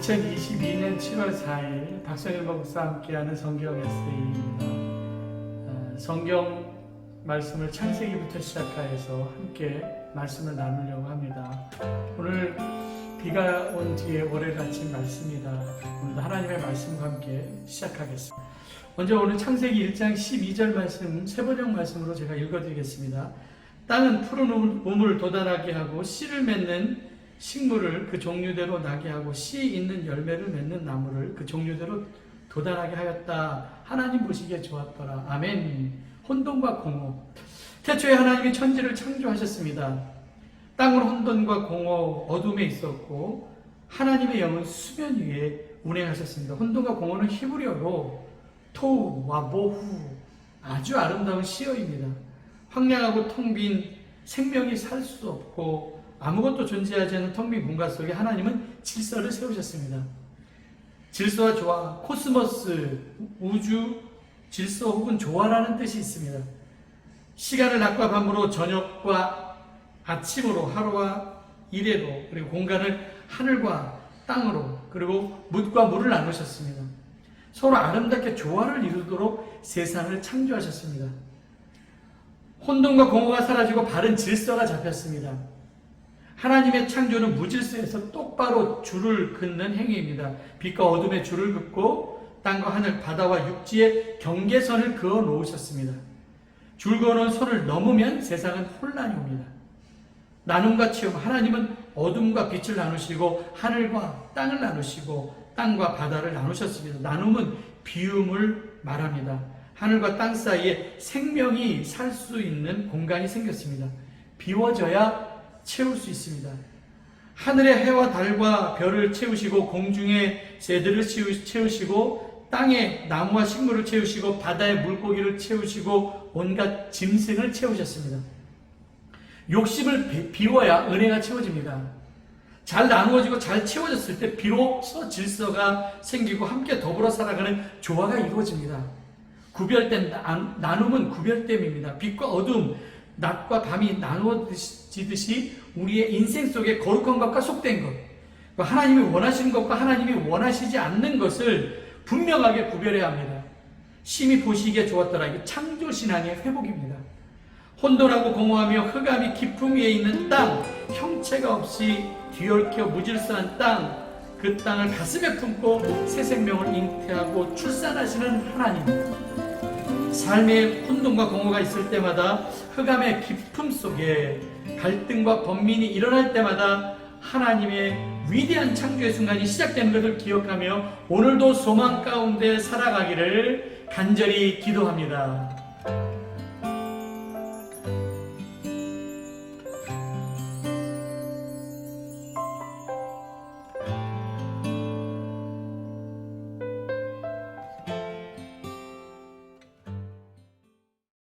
2022년 7월 4일 박성일과 목사와 함께하는 성경 에세이입니다. 아, 성경 말씀을 창세기부터 시작하여서 함께 말씀을 나누려고 합니다. 오늘 비가 온 뒤에 월요일 아침 말씀이다. 오늘도 하나님의 말씀과 함께 시작하겠습니다. 먼저 오늘 창세기 1장 12절 말씀 세번역 말씀으로 제가 읽어드리겠습니다. 땅은 푸른 우물 도단하게 하고 씨를 맺는 식물을 그 종류대로 나게 하고 씨 있는 열매를 맺는 나무를 그 종류대로 도단하게 하였다. 하나님 보시기에 좋았더라. 아멘. 혼돈과 공허. 태초에 하나님이 천지를 창조하셨습니다. 땅은 혼돈과 공허, 어둠에 있었고 하나님의 영은 수면 위에 운행하셨습니다. 혼돈과 공허는 히브리어로 토우와 모후 아주 아름다운 시어입니다. 황량하고 텅 빈 생명이 살 수 없고 아무것도 존재하지 않는 텅 빈 공간 속에 하나님은 질서를 세우셨습니다. 질서와 조화, 코스모스, 우주, 질서 혹은 조화라는 뜻이 있습니다. 시간을 낮과 밤으로 저녁과 아침으로 하루와 이래로 그리고 공간을 하늘과 땅으로 그리고 묻과 물을 나누셨습니다. 서로 아름답게 조화를 이루도록 세상을 창조하셨습니다. 혼돈과 공허가 사라지고 바른 질서가 잡혔습니다. 하나님의 창조는 무질서에서 똑바로 줄을 긋는 행위입니다. 빛과 어둠의 줄을 긋고 땅과 하늘, 바다와 육지의 경계선을 그어 놓으셨습니다. 줄 그어놓은 선을 넘으면 세상은 혼란이 옵니다. 나눔과 체험, 하나님은 어둠과 빛을 나누시고 하늘과 땅을 나누시고 땅과 바다를 나누셨습니다. 나눔은 비움을 말합니다. 하늘과 땅 사이에 생명이 살 수 있는 공간이 생겼습니다. 비워져야 채울 수 있습니다. 하늘의 해와 달과 별을 채우시고 공중의 새들을 채우시고 땅에 나무와 식물을 채우시고 바다의 물고기를 채우시고 온갖 짐승을 채우셨습니다. 욕심을 비워야 은혜가 채워집니다. 잘 나누어지고 잘 채워졌을 때 비로소 질서가 생기고 함께 더불어 살아가는 조화가 이루어집니다. 구별된 나눔은 구별됨입니다. 빛과 어둠, 낮과 밤이 나누어지듯이 우리의 인생 속에 거룩한 것과 속된 것, 하나님이 원하시는 것과 하나님이 원하시지 않는 것을 분명하게 구별해야 합니다. 심히 보시기에 좋았더라. 이게 창조신앙의 회복입니다. 혼돈하고 공허하며 흑암이 깊음 위에 있는 땅, 형체가 없이 뒤얽혀 무질서한 땅, 그 땅을 가슴에 품고 새 생명을 잉태하고 출산하시는 하나님. 삶의 혼돈과 공허가 있을 때마다 흑암의 깊음 속에 갈등과 번민이 일어날 때마다 하나님의 위대한 창조의 순간이 시작되는 것을 기억하며 오늘도 소망 가운데 살아가기를 간절히 기도합니다.